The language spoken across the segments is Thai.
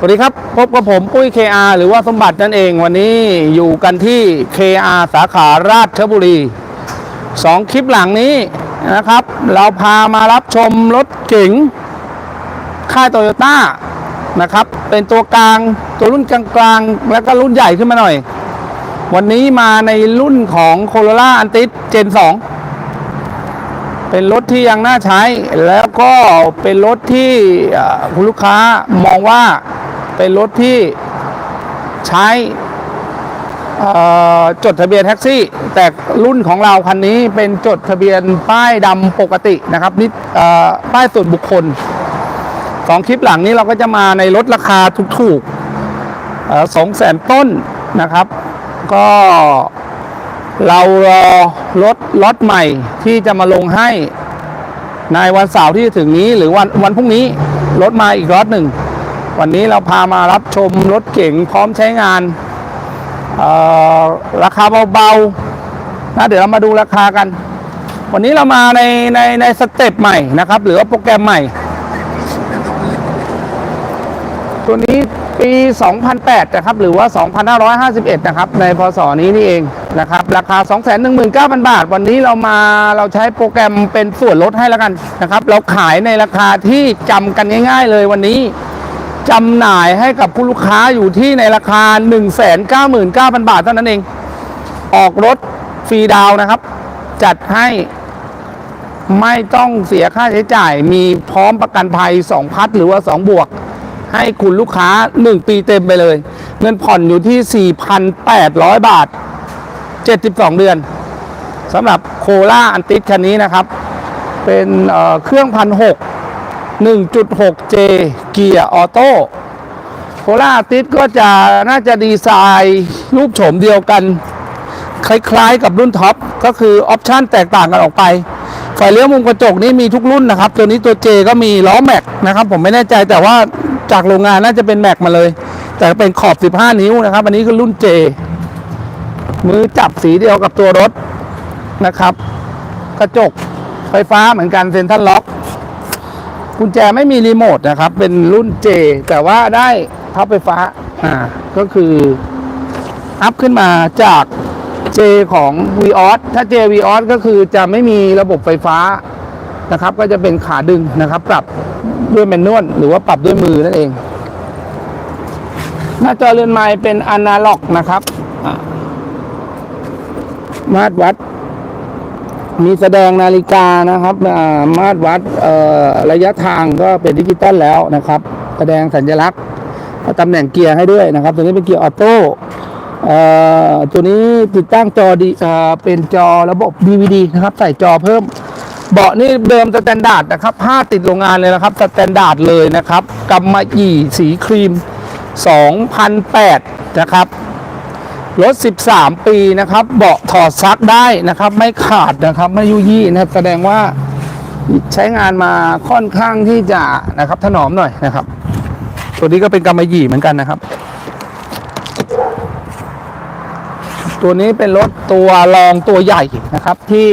สวัสดีครับ พบกับผมปุ้ย KR หรือว่าสมบัตินั่นเองวันนี้อยู่กันที่ KR สาขาราชบุรีสองคลิปหลังนี้นะครับ เราพามารับชมรถเก๋งค่ายโตโยต้านะครับ เป็นตัวกลางตัวรุ่นกลางๆแล้วก็รุ่นใหญ่ขึ้นมาหน่อย วันนี้มาในรุ่นของ Corolla Antis Gen 2เป็นรถที่ยังน่าใช้ แล้วก็เป็นรถที่คุณลูกค้ามองว่า เป็นรถที่ใช้จดทะเบียนแท็กซี่ แต่รุ่นของเราคันนี้เป็นจดทะเบียนป้ายดำปกตินะครับนี่ป้ายส่วนบุคคลสองคลิปหลังนี้เราก็จะมาในรถราคาถูกๆสองแสนต้นนะครับ ก็เรารอรถล็อตใหม่ที่จะมาลงให้ในวันเสาร์ที่ถึงนี้หรือวันวันพรุ่งนี้รถมาอีกรถหนึ่ง วันนี้เราพามารับชมรถเก๋งพร้อมใช้งาน ราคาเบาๆนะเดี๋ยวเรามาดูราคากัน วันนี้เรามาในในในสเต็ปใหม่นะครับ หรือว่าโปรแกรมใหม่ ตัวนี้ปี 2008 นะครับ หรือว่า 2551 นะครับ ในพศนี้นี่เองนะครับ ราคา 219,000 บาท วันนี้เรามาเราใช้โปรแกรมเป็นส่วนลดให้แล้วกันนะครับ เราขายในราคาที่จำกันง่าย ๆ เลยวันนี้ จำหน่ายให้กับผู้ลูกค้าอยู่ที่ในราคา 199,000 บาทเท่านั้นเอง ออกรถฟรีดาวนะครับ จัดให้ไม่ต้องเสียค่าใช้จ่าย มีพร้อมประกันภัย 2 พัดหรือว่า 2 บวก ให้คุณลูกค้า 1 ปีเต็มไปเลย เงินผ่อนอยู่ที่ 4,800 บาท 72 เดือนสำหรับโคล่าอันติสคันนี้นะครับ เป็นเเครื่องพันหก 1.6J เกียร์ออโต้โคล่าติสก็จะน่าจะดีไซน์รูปโฉมเดียวกัน คล้ายๆกับรุ่นท็อป ก็คือออปชันแตกต่างกันออกไปไฟเลี้ยวมุมกระจกนี่มีทุกรุ่นนะครับ ตัวนี้ตัว J ก็มีล้อแม็กนะครับ ผมไม่แน่ใจแต่ว่าจากโรงงานน่าจะเป็นแม็กมาเลย แต่เป็นขอบ 15 นิ้วนะครับ อันนี้คือรุ่น J มือจับสีเดียวกับตัวรถนะครับ กระจกไฟฟ้าเหมือนกันเซ็นทรัลล็อก กุญแจไม่มีรีโมทนะครับ เป็นรุ่น J แต่ว่าได้พับไฟฟ้าอ่าก็คืออัพขึ้นมาจาก J ของ v ีออสถ้า J v ีออสก็คือจะไม่มีระบบไฟฟ้านะครับ ก็จะเป็นขาดึงนะครับ ปรับด้วยแมนนวลหรือว่าปรับด้วยมือนั่นเอง หน้าจอเรือนไม้เป็นอนาล็อกนะครับมาตรวัด มีแสดงนาฬิกานะครับมาตรวัดระยะทางก็เป็นดิจิตอลแล้วนะครับ แสดงสัญลักษณ์ตำแหน่งเกียร์ให้ด้วยนะครับ ตัวนี้เป็นเกียร์ออโต้ตัวนี้ติดตั้งจอดีเอ่อเป็นจอระบบ DVD นะครับ ใส่จอเพิ่ม เบาะนี่เดิมสแตนดาร์ดนะครับผ้าติดโรงงานเลยนะครับสแตนดาร์ดเลยนะครับกำมะหยี่สีครีม 2008 นะครับ รถ 13 ปีนะครับ เบาะถอดซักได้นะครับ ไม่ขาดนะครับ ไม่ยุยี่นะครับ แสดงว่าใช้งานมาค่อนข้างที่จะนะครับถนอมหน่อยนะครับ ตัวนี้ก็เป็นกำมะหยี่เหมือนกันนะครับ ตัวนี้เป็นรถตัวรองตัวใหญ่นะครับ ที่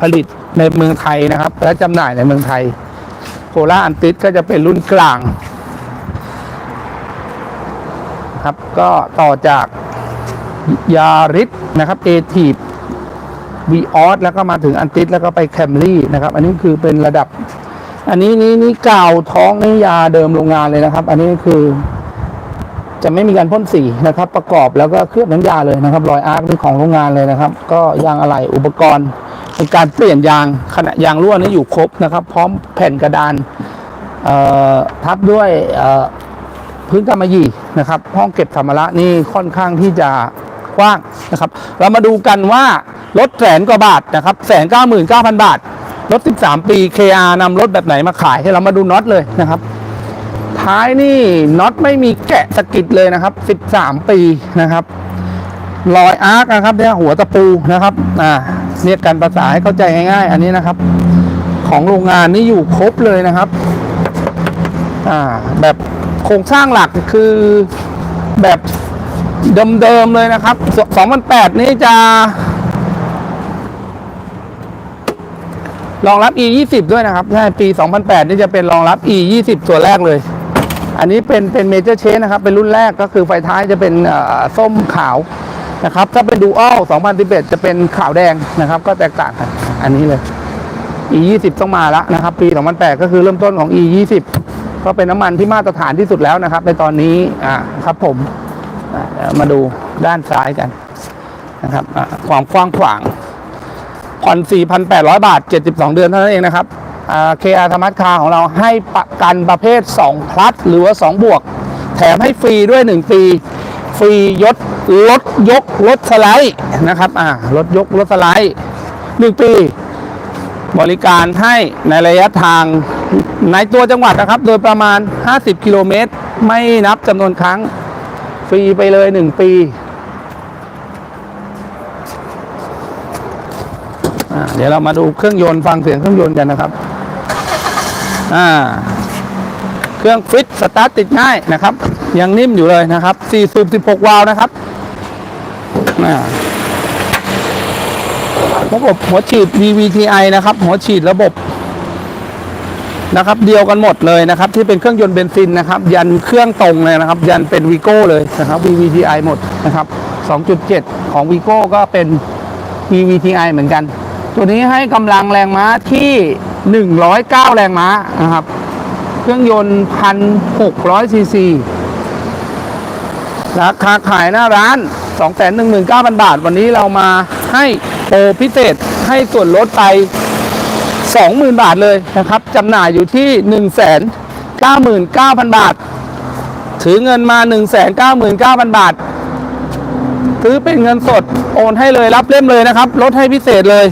ผลิตในเมืองไทยนะครับ และจำหน่ายในเมืองไทย โคล่าอันติสก็จะเป็นรุ่นกลางครับก็ต่อจาก ยาริสนะครับเอทีฟวีออสแล้วก็มาถึงอันติสแล้วก็ไปแคมรี่นะครับ อันนี้คือเป็นระดับ อันนี้นี่นี่กาวท้องนี่ยาเดิมโรงงานเลยนะครับ อันนี้คือ จะไม่มีการพ่นสีนะครับ ประกอบแล้วก็เคลือบน้ำยาเลยนะครับ รอยอาร์คนี่ของโรงงานเลยนะครับ ก็ยางอะไหล่อุปกรณ์ในการเปลี่ยนยางขณะยางรั่วนี่อยู่ครบนะครับ พร้อมแผ่นกระดานทับด้วยพื้นกำมะหยี่นะครับ ห้องเก็บสัมภาระนี่ค่อนข้างที่จะ กว้างนะครับ เรามาดูกันว่ารถแสนกว่าบาทนะครับแสนเก้าหมื่นเก้าพันบาท รถ 13 ปี KR นำรถแบบไหนมาขายให้เรามาดูน็อตเลยนะครับ ท้ายนี่น็อตไม่มีแกะสะกิดเลยนะครับ 13 ปีนะครับรอยอาร์คนะครับเนี่ยหัวตะปูนะครับอ่าเรียกกันภาษาให้เข้าใจง่ายๆ อันนี้นะครับ ของโรงงานนี่อยู่ครบเลยนะครับอ่าแบบโครงสร้างหลักคือแบบ เดิมๆเลยนะครับส2008 นี้จะรองรับ e 2 0ด้วยนะครับ ใช่ ปี 2008 นี่จะเป็นรองรับ e 2 0ตัวแรกเลย อันนี้เป็นเป็นเมเจอร์เชนนะครับ เป็นรุ่นแรกก็คือไฟท้ายจะเป็นส้มขาวนะครับ ถ้าเป็นดูอัล2011 จะเป็นขาวแดงนะครับ ก็แตกต่างกัน อันนี้เลย e 2 0ต้องมาแล้วนะครับ ปี 2008 ก็คือเริ่มต้นของ e 2 0ก็เป็นน้ำมันที่มาตรฐานที่สุดแล้วนะครับ ในตอนนี้ อ่า ครับผม มาดูด้านซ้ายกันนะครับความกว้างขวางผ่อน 4,800 บาท 72 เดือนเท่านั้นเองนะครับเอ่าธรรมัสคาของเราให้ประกันประเภท 2 พลัสหรือว่า 2 บวก แถมให้ฟรีด้วย 1 ปี ฟรียศรถยกรถสไลด์นะครับอ่ารถยกรถสไลด์ 1 ปี บริการให้ในระยะทางในตัวจังหวัดนะครับ โดยประมาณ 50 กิโลเมตร ไม่นับจำนวนครั้ง ฟรีไปเลย1ปีอ่าเดี๋ยวเรามาดูเครื่องยนต์ฟังเสียงเครื่องยนต์กันนะครับ อ่า เครื่องฟิตสตาร์ทติดง่ายนะครับ ยังนิ่มอยู่เลยนะครับ4สูบ16 วาล์วนะครับระบบหัวฉีด VVTi นะครับ หัวฉีดระบบ นะครับเดียวกันหมดเลยนะครับที่เป็นเครื่องยนต์เบนซินนะครับยันเครื่องตรงเลยนะครับ ยันเป็นวีโก้เลยนะครับ VVTi หมดนะครับ 2.7 ของวีโก้ก็เป็น VVTi เหมือนกัน ตัวนี้ให้กำลังแรงม้าที่ 109 แรงม้านะครับ เครื่องยนต์ 1,600 ซีซีราคาขายหน้าร้าน 219,000 บาท วันนี้เรามาให้โปรพิเศษให้ส่วนลดไป 20,000 บาทเลยนะครับจำหน่ายอยู่ที่ 199,000 บาท ถือเงินมา 199,000 บาท ซื้อเป็นเงินสดโอนให้เลยรับเล่มเลยนะครับ ลดให้พิเศษเลย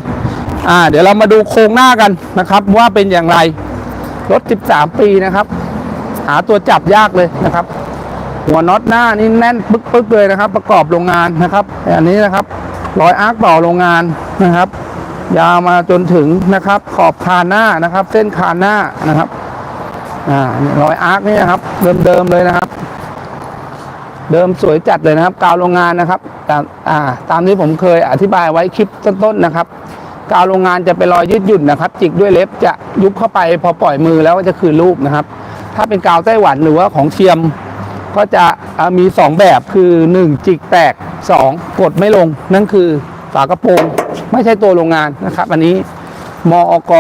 อ่า เดี๋ยวเรามาดูโครงหน้ากันนะครับ ว่าเป็นอย่างไร รถ 13 ปีนะครับ หาตัวจับยากเลยนะครับ หัวน็อตหน้านี่แน่นปึ๊กๆเลยนะครับ ประกอบโรงงานนะครับ อันนี้นะครับรอยอาร์คต่อโรงงานนะครับ ยาวมาจนถึงนะครับ ขอบคานหน้านะครับ เส้นคานหน้านะครับอ่ารอยอาร์คนี่นะครับ เดิมๆเลยนะครับ เดิมสวยจัดเลยนะครับ กาวโรงงานนะครับตามอ่าตามที่ผมเคยอธิบายไว้คลิปต้นๆนะครับ กาวโรงงานจะเป็นรอยยืดหยุ่นนะครับ จิกด้วยเล็บจะยุบเข้าไปพอปล่อยมือแล้วก็จะคืนรูปนะครับ ถ้าเป็นกาวไต้หวันหรือว่าของเทียมก็จะมี 2 แบบคือ 1 จิกแตก 2 กดไม่ลง นั่นคือฝากระโปรง ไม่ใช่ตัวโรงงานนะครับ อันนี้มออก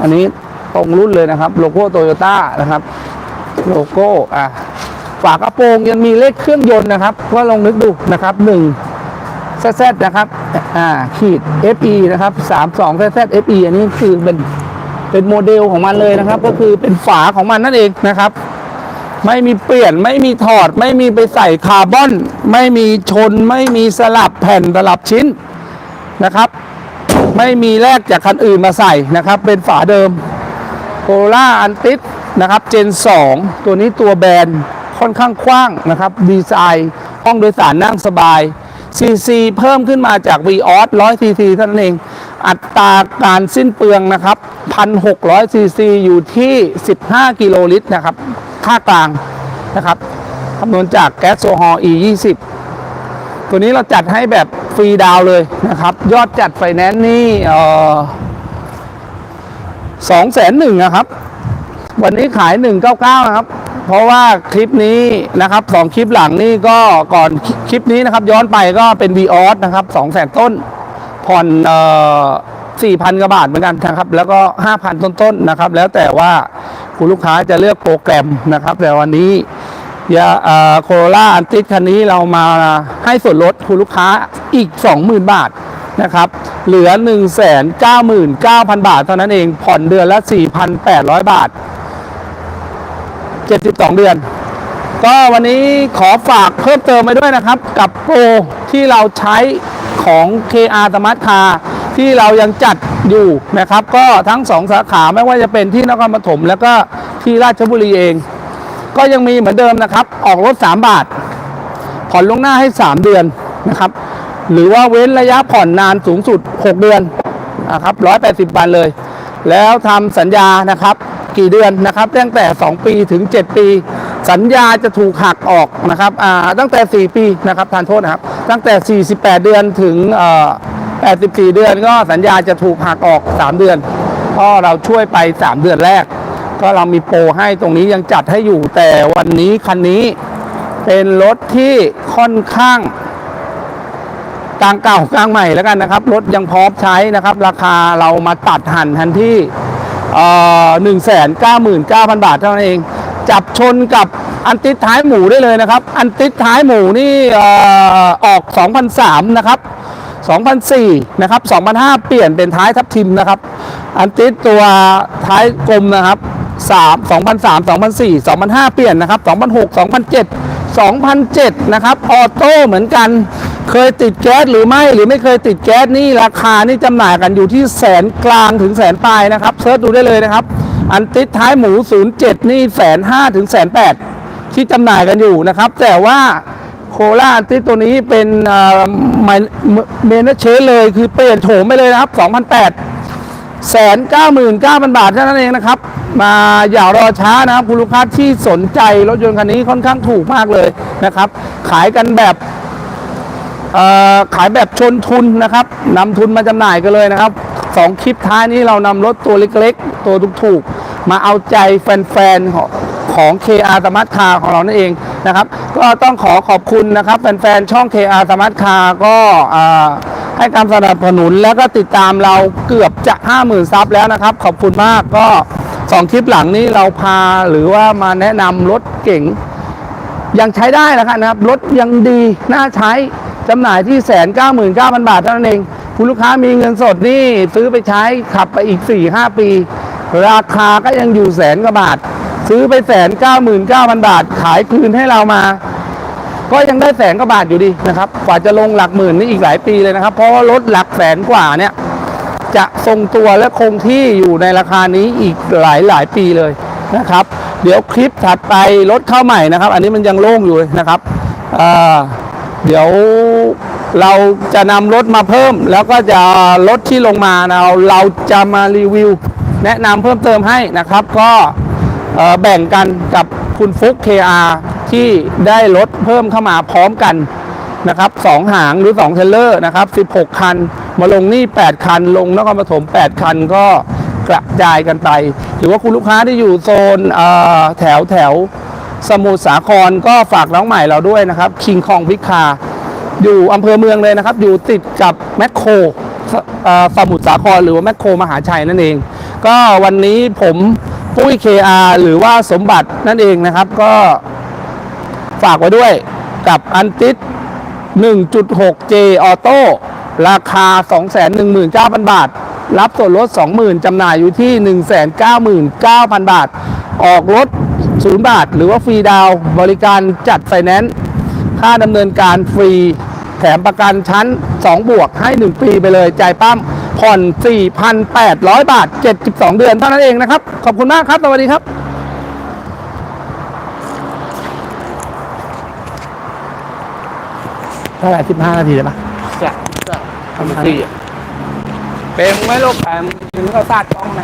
อันนี้ตรงรุ่นเลยนะครับ โลโก้โตโยต้านะครับ โลโก้อะฝากระโปรงยังมีเลขเครื่องยนต์นะครับก็ลองนึกดูนะครับ1 ZZ นะครับอ่าขีด FE นะครับ32 ZZ FE อันนี้คือเป็นเป็นโมเดลของมันเลยนะครับ ก็คือเป็นฝาของมันนั่นเองนะครับ ไม่มีเปลี่ยนไม่มีถอด ไม่มีไปใส่คาร์บอน ไม่มีชน ไม่มีสลับแผ่นสลับชิ้น นะครับ ไม่มีแลกจากคันอื่นมาใส่นะครับ เป็นฝาเดิมโ o ล่าอันติสนะครับเจน 2 ตัวนี้ตัวแบนค่อนข้างกว้างนะครับ ดีไซน์ห้องโดยสารนั่งสบาย CC เพิ่มขึ้นมาจาก v ีออส100 cc เท่านเอง อัตราการสิ้นเปลืองนะครับ1,600 cc อยู่ที่ 15 กิโลลิตรนะครับ ค่ากลางนะครับคำนวณจากแก๊สโซฮอล์ E 20 ตัวนี้เราจัดให้แบบฟรีดาวเลยนะครับ ยอดจัดไฟแนนซ์นี่สองแสนหนึ่งนะครับ วันนี้ขาย199นะครับ เพราะว่าคลิปนี้นะครับสองคลิปหลังนี่ก็ก่อนคลิปนี้นะครับ ย้อนไปก็เป็น v ีออสนะครับ200,000ต้น ผ่อนเอ่อ4,000กว่าบาทเหมือนกันนะครับ แล้วก็5,000ต้นๆนะครับ แล้วแต่ว่าคุณลูกค้าจะเลือกโปรแกรมนะครับ แต่วันนี้ ยาโคโรล่าอันติสคันนี้เรามาให้ส่วนลดคุณลูกค้าอีก 20,000 บาทนะครับ เหลือ 199,000 บาทเท่านั้นเอง ผ่อนเดือนละ 4,800 บาท 72 เดือน ก็วันนี้ขอฝากเพิ่มเติมไปด้วยนะครับ กับโปรที่เราใช้ของ KR ธรรมัสคาที่เรายังจัดอยู่นะครับ ก็ทั้ง 2 สาขาไม่ว่าจะเป็นที่นครปฐมแล้วก็ที่ราชบุรีเอง ก็ยังมีเหมือนเดิมนะครับ ออกรถ 3 บาท ผ่อนลวงหน้าให้ 3 เดือนนะครับ หรือว่าเว้นระยะผ่อนนานสูงสุด 6 เดือนนะครับ 180 วันเลย แล้วทำสัญญานะครับ กี่เดือนนะครับ ตั้งแต่ 2 ปีถึง 7 ปี สัญญาจะถูกหักออกนะครับตั้งแต่ 4 ปีนะครับทานโทษนะครับ ตั้งแต่ 48 เดือนถึง84 เดือนก็สัญญาจะถูกหักออก 3 เดือนก็เราช่วยไป 3 เดือนแรก ก็เรามีโปรให้ตรงนี้ยังจัดให้อยู่แต่วันนี้คันนี้เป็นรถที่ค่อนข้างกลางเก่ากลางใหม่แล้วกันนะครับ รถยังพร้อมใช้นะครับ ราคาเรามาตัดหันทันที่หนึ่งแสนเก้าหมื่นเก้าพันบาทเท่านั้นเอง จับชนกับอันติดท้ายหมูได้เลยนะครับ อันติดท้ายหมูนี่เอ่อออก 2003 นะครับ 2004 นะครับ 2005 เปลี่ยนเป็นท้ายทับทิมนะครับ อันติดตัวท้ายกลมนะครับ 3 2003 2004 2005 เปลี่ยนนะครับ 2006 2007 2007 นะครับ ออโต้เหมือนกัน เคยติดแก๊สหรือไม่หรือไม่เคยติดแก๊สนี่ราคานี่จำหน่ายกันอยู่ที่แสนกลางถึงแสนปลายนะครับเซิร์ชดูได้เลยนะครับ อันติดท้ายหมู 07 นี่แสนห้าถึงแสนแปดที่จำหน่ายกันอยู่นะครับ แต่ว่าโคราอันติดตัวนี้เป็นเมนเชสเลยคือเปลี่ยนโฉมไปเลยนะครับ 2008 แสนเก้าหมื่นเก้าพันบาทเท่านั้นเองนะครับ มาอย่ารอช้านะครับคุณลูกค้าที่สนใจรถยนต์คันนี้ค่อนข้างถูกมากเลยนะครับ ขายกันแบบขายแบบชนทุนนะครับนำทุนมาจำหน่ายกันเลยนะครับสองคลิปท้ายนี้เรานำรถตัวเล็กๆ ตัวถูกๆ มาเอาใจแฟนๆของของ KR สมาร์ทคาร์ของเรานั่นเองนะครับ ก็ต้องขอขอบคุณนะครับแฟนๆช่อง KR สมาร์ทคาร์ก็ ให้การสนับสนุนแล้วก็ติดตามเราเกือบจะ 50,000 ซับแล้วนะครับ ขอบคุณมากก็สองคลิปหลังนี้เราพาหรือว่ามาแนะนำรถเก่ง ยังใช้ได้นะครับ รถยังดีน่าใช้จำหน่ายที่แสนเก้าหมื่นเก้าพันบาทเท่านั้นเอง คุณลูกค้ามีเงินสดนี่ซื้อไปใช้ขับไปอีก4-5ปี ราคาก็ยังอยู่แสนกว่าบาท ซื้อไปแสนเก้าหมื่นเก้าพันบาท ขายคืนให้เรามา ก็ยังได้แสนกว่าบาทอยู่ดีนะครับกว่าจะลงหลักหมื่นนี่อีกหลายปีเลยนะครับ เพราะว่ารถหลักแสนกว่าเนี่ยจะทรงตัวและคงที่อยู่ในราคานี้อีกหลายหลายปีเลยนะครับ เดี๋ยวคลิปถัดไปรถเข้าใหม่นะครับ อันนี้มันยังโล่งอยู่นะครับเดี๋ยวเราจะนำรถมาเพิ่ม แล้วก็จะรถที่ลงมาเราเราจะมารีวิว แนะนำเพิ่มเติมให้นะครับ ก็แบ่งกันกับคุณฟุก KR ที่ได้รถเพิ่มเข้ามาพร้อมกันนะครับสองหางหรือ2เทรลเลอร์นะครับ 16 คัน มาลงนี่ 8 คัน ลงนครปฐม 8 คันก็กระจายกันไป หรือว่าคุณลูกค้าที่อยู่โซนแถวแถวสมุทรสาครก็ฝากน้องใหม่เราด้วยนะครับ คิงคองพิคา อยู่อำเภอเมืองเลยนะครับ อยู่ติดกับแมคโครสเอ่อสมุทรสาครหรือว่าแมคโครมหาชัยนั่นเอง ก็วันนี้ผมปุ้ย KR หรือว่าสมบัตินั่นเองนะครับ ก็ ฝากไว้ด้วยกับอันติด 1.6J ออโต้ราคา 219,000 บาท รับส่วนลด 20,000จำหน่ายอยู่ที่ 199,000 บาท ออกรถ 0 บาท หรือว่าฟรีดาว บริการจัดไฟแนนซ์ค่าดำเนินการฟรี แถมประกันชั้น 2 บวกให้ 1 ปีไปเลยจ่ายปั้มผ่อน 4,800 บาท 72 เดือนเท่านั้นเองนะครับ ขอบคุณมากครับ สวัสดีครับ ท่าไหร่15นาทีได้ปะจะจะทำสี่เป็นไม่โลกแปมถึงก็ซาดกล้องนะ